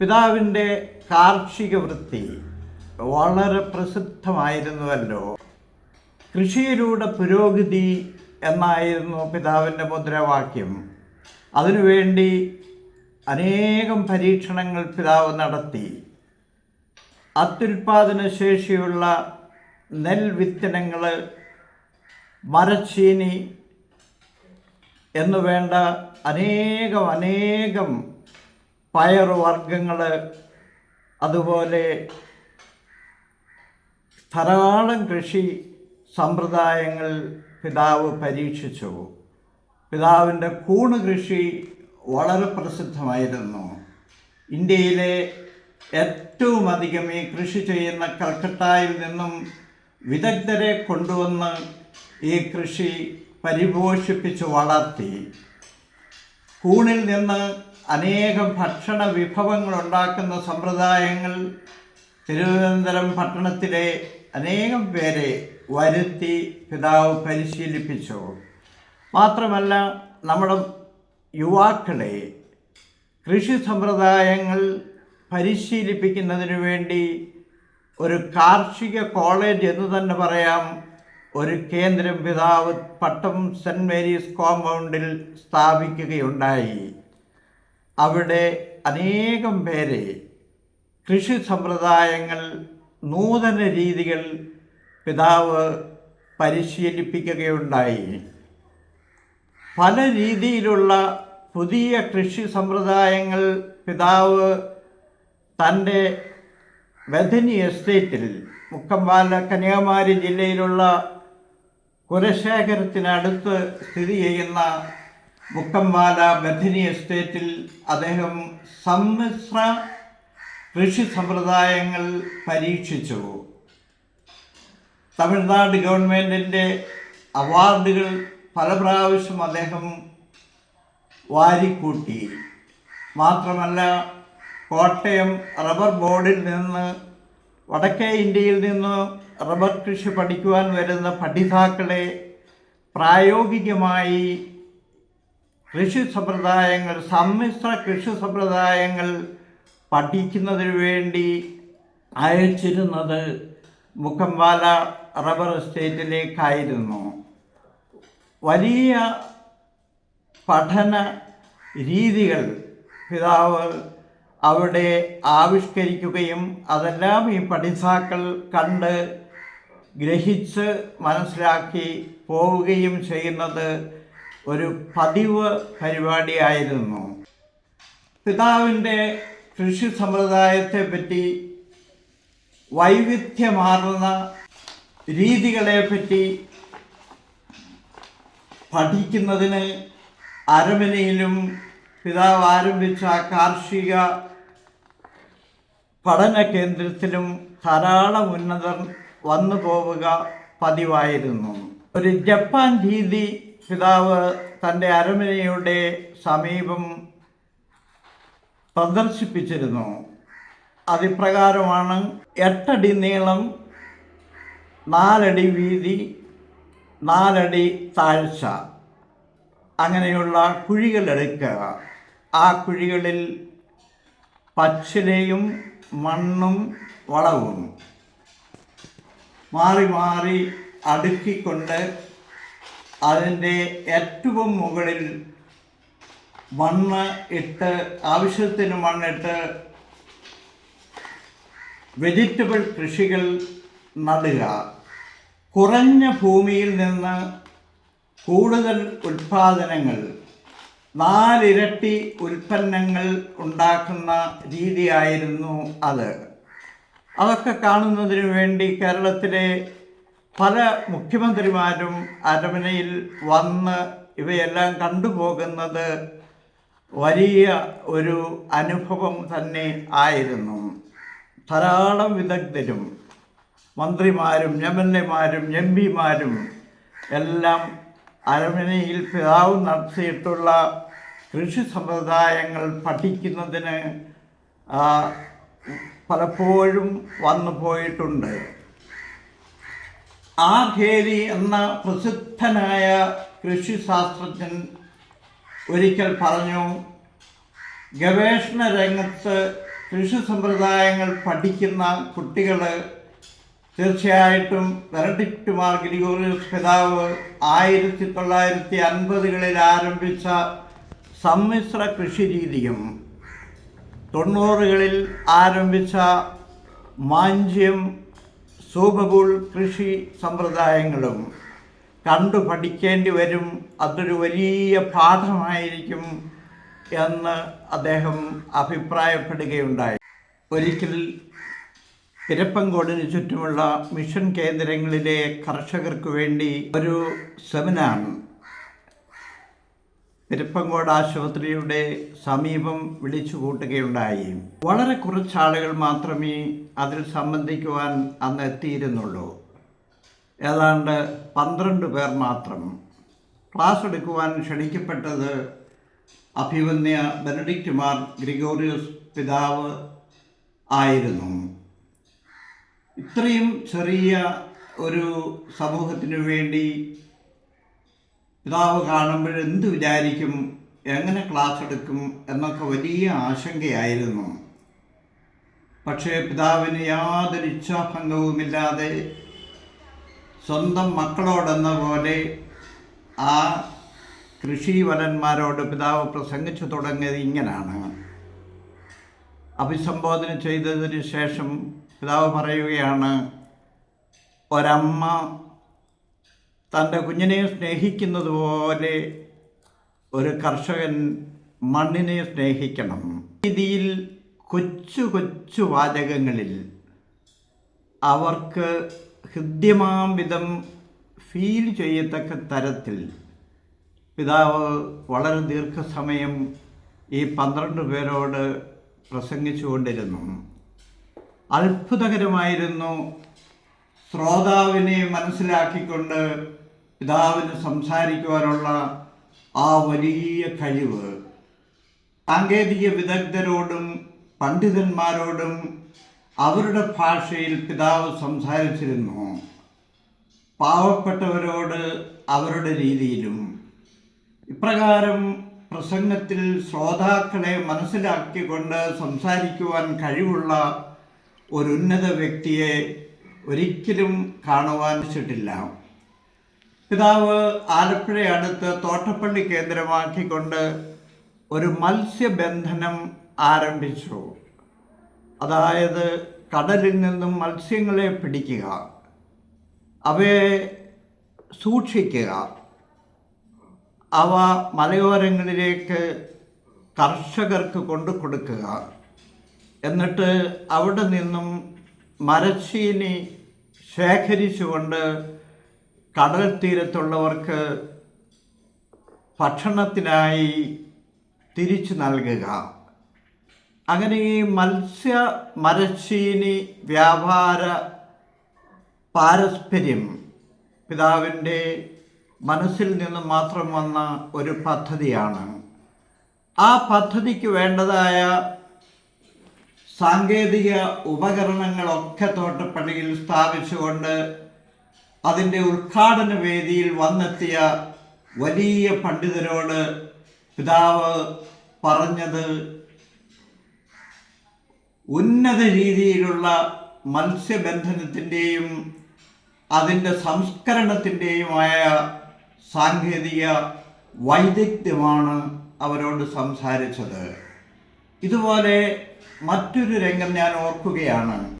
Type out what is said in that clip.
പിതാവിന്റെ കാർഷിക വൃത്തി വളരെ പ്രസിദ്ധമായിരുന്നുവല്ലോ. കൃഷിയിലൂടെ പുരോഗതി എന്നായിരുന്നു പിതാവിന്റെ മുദ്രാവാക്യം. അതിനുവേണ്ടി അനേകം പരീക്ഷണങ്ങൾ പിതാവ് നടത്തി. അത്യുൽപാദന ശേഷിയുള്ള നെൽവിത്തനങ്ങൾ മരച്ചീനി എന്നു വേണ്ട അനേകം അനേകം പയറുവർഗങ്ങൾ അതുപോലെ ധാരാളം കൃഷി സമ്പ്രദായങ്ങൾ പിതാവ് പരീക്ഷിച്ചു. പിതാവിന്റെ കൂണ് കൃഷി വളരെ പ്രസിദ്ധമായിരുന്നു. ഇന്ത്യയിലെ ഏറ്റവും അധികം ഈ കൃഷി ചെയ്യുന്ന കൽക്കട്ടയിൽ നിന്നും വിദഗ്ധരെ കൊണ്ടുവന്ന് ഈ കൃഷി പരിപോഷിപ്പിച്ച് വളർത്തി. കൂണിൽ നിന്ന് അനേകം ഭക്ഷണ വിഭവങ്ങൾ ഉണ്ടാക്കുന്ന സമ്പ്രദായങ്ങൾ തിരുവനന്തപുരം പട്ടണത്തിലെ അനേകം പേരെ വരുത്തി പിതാവ് പരിശീലിപ്പിച്ചു. മാത്രമല്ല നമ്മുടെ യുവാക്കളെ കൃഷി സമ്പ്രദായങ്ങൾ പരിശീലിപ്പിക്കുന്നതിന് വേണ്ടി ഒരു കാർഷിക കോളേജ് എന്ന് തന്നെ പറയാം. ഒരു കേന്ദ്രം പിതാവ് പട്ടം സെന്റ് മേരീസ് കോമ്പൗണ്ടിൽ സ്ഥാപിക്കുകയുണ്ടായി. അവിടെ അനേകം പേരെ കൃഷി സമ്പ്രദായങ്ങൾ നൂതന രീതികൾ പിതാവ് പരിശീലിപ്പിക്കുകയുണ്ടായി. പല രീതിയിലുള്ള പുതിയ കൃഷി സമ്പ്രദായങ്ങൾ പിതാവ് തന്റെ ബഥനി എസ്റ്റേറ്റിൽ മുക്കമ്പാല കന്യാകുമാരി ജില്ലയിലുള്ള കുലശേഖരത്തിനടുത്ത് സ്ഥിതി ചെയ്യുന്ന മുക്കമ്പാല ബഥനി എസ്റ്റേറ്റിൽ അദ്ദേഹം സമ്മിശ്ര കൃഷി സമ്പ്രദായങ്ങൾ പരീക്ഷിച്ചു. തമിഴ്നാട് ഗവൺമെന്റിന്റെ അവാർഡുകൾ പല പ്രാവശ്യം അദ്ദേഹം വാരിക്കൂട്ടി. മാത്രമല്ല കോട്ടയം റബ്ബർ ബോർഡിൽ നിന്ന് വടക്കേ ഇന്ത്യയിൽ നിന്ന് റബ്ബർ കൃഷി പഠിക്കുവാൻ വരുന്ന പഠിതാക്കളെ പ്രായോഗികമായി കൃഷി സമ്പ്രദായങ്ങൾ സമ്മിശ്ര കൃഷി സമ്പ്രദായങ്ങൾ പഠിക്കുന്നതിന് വേണ്ടി അയച്ചിരുന്നത് മുക്കമ്പാല റബ്ബർ എസ്റ്റേറ്റിലേക്കായിരുന്നു. വലിയ പഠന രീതികൾ പിതാവ് അവിടെ ആവിഷ്കരിക്കുകയും അതെല്ലാം ഈ പഠിതാക്കൾ കണ്ട് ഗ്രഹിച്ച് മനസ്സിലാക്കി പോവുകയും ചെയ്യുന്നത് ഒരു പതിവ് പരിപാടിയായിരുന്നു. പിതാവിന്റെ കൃഷി സമ്പ്രദായത്തെ പറ്റി വൈവിധ്യമാർന്ന രീതികളെ പറ്റി പഠിക്കുന്നതിന് അരമനയിലും പിതാവ് ആരംഭിച്ച കാർഷിക പഠന കേന്ദ്രത്തിലും ധാരാളം ഉന്നതർ വന്നു പോവുക പതിവായിരുന്നു. ഒരു ജപ്പാൻ രീതി പിതാവ് തന്റെ അരമനയുടെ സമീപം പ്രദർശിപ്പിച്ചിരുന്നു അതിപ്രകാരമാണ് എട്ടടി നീളം നാലടി വീതി നാലടി താഴ്ച. അങ്ങനെയുള്ള കുഴികൾ എടുക്കുക. ആ കുഴികളിൽ പച്ചിലയും മണ്ണും വളവും മാറി മാറി അടുക്കിക്കൊണ്ട് അതിന്റെ ഏറ്റവും മുകളിൽ മണ്ണ് ഇട്ട് ആവശ്യത്തിന് മണ്ണിട്ട് വെജിറ്റബിൾ കൃഷികൾ നടുക. കുറഞ്ഞ ഭൂമിയിൽ നിന്ന് കൂടുതൽ ഉൽപാദനങ്ങൾ നാലിരട്ടി ഉൽപ്പന്നങ്ങൾ ഉണ്ടാക്കുന്ന രീതിയായിരുന്നു അത്. അതൊക്കെ കാണുന്നതിന് വേണ്ടി കേരളത്തിലെ പല മുഖ്യമന്ത്രിമാരും അരമനയിൽ വന്ന് ഇവയെല്ലാം കണ്ടുപോകുന്നത് വലിയ ഒരു അനുഭവം തന്നെ ആയിരുന്നു. ധാരാളം വിദഗ്ധരും മന്ത്രിമാരും എം എൽ എമാരും എം പിമാരും എല്ലാം അരമനയിൽ പിതാവ് നടത്തിയിട്ടുള്ള കൃഷി സമ്പ്രദായങ്ങൾ പഠിക്കുന്നതിന് പലപ്പോഴും വന്നു പോയിട്ടുണ്ട്. ആർ ഖേരി എന്ന പ്രസിദ്ധനായ കൃഷി ശാസ്ത്രജ്ഞൻ ഒരിക്കൽ പറഞ്ഞു ഗവേഷണ രംഗത്ത് കൃഷി സമ്പ്രദായങ്ങൾ പഠിക്കുന്ന കുട്ടികൾ തീർച്ചയായിട്ടും വെറഡിക്ട് മാർ ഗ്രിഗോറിയസ് പിതാവ് ആയിരത്തി തൊള്ളായിരത്തി അൻപതുകളിൽ ആരംഭിച്ച സമ്മിശ്ര കൃഷി രീതിയും തൊണ്ണൂറുകളിൽ ആരംഭിച്ച മാഞ്ച്യം സൂപബുൾ കൃഷി സമ്പ്രദായങ്ങളും കണ്ടു പഠിക്കേണ്ടി വരും അതൊരു വലിയ പാഠമായിരിക്കും എന്ന് അദ്ദേഹം അഭിപ്രായപ്പെടുകയുണ്ടായി. ഒരിക്കൽ പിരപ്പങ്കോടിന് ചുറ്റുമുള്ള മിഷൻ കേന്ദ്രങ്ങളിലെ കർഷകർക്ക് വേണ്ടി ഒരു സെമിനാർ പെരുപ്പങ്കോട് ആശുപത്രിയുടെ സമീപം വിളിച്ചു കൂട്ടുകയുണ്ടായി. വളരെ കുറച്ച് ആളുകൾ മാത്രമേ അതിൽ സംബന്ധിക്കുവാൻ അന്ന് എത്തിയിരുന്നുള്ളൂ. ഏതാണ്ട് പന്ത്രണ്ട് പേർ മാത്രം. ക്ലാസ് എടുക്കുവാൻ ക്ഷണിക്കപ്പെട്ടത് അഭിമന്യ ബെനഡിക്റ്റ് മാർ ഗ്രിഗോറിയസ് പിതാവ് ആയിരുന്നു. ഇത്രയും ചെറിയ ഒരു സമൂഹത്തിനു വേണ്ടി പിതാവ് കാണുമ്പോൾ എന്ത് വിചാരിക്കും? എങ്ങനെ ക്ലാസ് എടുക്കും? എന്നൊക്കെ വലിയ ആശങ്കയായിരുന്നു. പക്ഷേ പിതാവിന് യാതൊരു ഇച്ഛാഭംഗവുമില്ലാതെ സ്വന്തം മക്കളോടെന്ന പോലെ ആ കൃഷിവലന്മാരോട് പിതാവ് പ്രസംഗിച്ചു തുടങ്ങിയത് ഇങ്ങനാണ്. അഭിസംബോധന ചെയ്തതിന് ശേഷം പിതാവ് പറയുകയാണ് ഒരമ്മ തന്റെ കുഞ്ഞിനെ സ്നേഹിക്കുന്നത് പോലെ ഒരു കർഷകൻ മണ്ണിനെ സ്നേഹിക്കണം. രീതിയിൽ കൊച്ചു കൊച്ചു വാചകങ്ങളിൽ അവർക്ക് ഹൃദ്യമാം വിധം ഫീൽ ചെയ്യത്തക്ക തരത്തിൽ പിതാവ് വളരെ ദീർഘസമയം ഈ പന്ത്രണ്ട് പേരോട് പ്രസംഗിച്ചുകൊണ്ടിരുന്നു അത്ഭുതകരമായിരുന്നു ശ്രോതാവിനെ മനസ്സിലാക്കിക്കൊണ്ട് പിതാവിന് സംസാരിക്കുവാനുള്ള ആ വലിയ കഴിവ് സാങ്കേതിക വിദഗ്ധരോടും പണ്ഡിതന്മാരോടും അവരുടെ ഭാഷയിൽ പിതാവ് സംസാരിച്ചിരുന്നു. പാവപ്പെട്ടവരോട് അവരുടെ രീതിയിലും. ഇപ്രകാരം പ്രസംഗത്തിൽ ശ്രോതാക്കളെ മനസ്സിലാക്കിക്കൊണ്ട് സംസാരിക്കുവാൻ കഴിവുള്ള ഒരു ഉന്നത വ്യക്തിയെ ഒരിക്കലും കാണുവാൻ വെച്ചിട്ടില്ല പിതാവ് ആലപ്പുഴ അടുത്ത് തോട്ടപ്പള്ളി കേന്ദ്രമാക്കിക്കൊണ്ട് ഒരു മത്സ്യബന്ധനം ആരംഭിച്ചു. അതായത് കടലിൽ നിന്നും മത്സ്യങ്ങളെ പിടിക്കുക. അവയെ സൂക്ഷിക്കുക. അവ മലയോരങ്ങളിലേക്ക് കർഷകർക്ക് കൊണ്ടു കൊടുക്കുക. എന്നിട്ട് അവിടെ നിന്നും മരച്ചീനി ശേഖരിച്ചുകൊണ്ട് കടൽ തീരത്തുള്ളവർക്ക് ഭക്ഷണത്തിനായി തിരിച്ചു നൽകുക. അങ്ങനെ ഈ മത്സ്യ മരച്ചീനി വ്യാപാര പാരസ്പര്യം പിതാവിന്റെ മനസ്സിൽ നിന്ന് മാത്രം വന്ന ഒരു പദ്ധതിയാണ്. ആ പദ്ധതിക്ക് വേണ്ടതായ സാങ്കേതിക ഉപകരണങ്ങളൊക്കെ തോട്ടപ്പള്ളിയിൽ സ്ഥാപിച്ചുകൊണ്ട് അതിന്റെ ഉദ്ഘാടന വേദിയിൽ വന്നെത്തിയ വലിയ പണ്ഡിതരോട് പിതാവ് പറഞ്ഞത് ഉന്നത രീതിയിലുള്ള മത്സ്യബന്ധനത്തിന്റെയും അതിന്റെ സംസ്കരണത്തിന്റെയുമായ സാങ്കേതിക വൈദഗ്ധ്യമാണ് അവരോട് സംസാരിച്ചത്. ഇതുപോലെ മറ്റൊരു രംഗം ഞാൻ ഓർക്കുകയാണ്.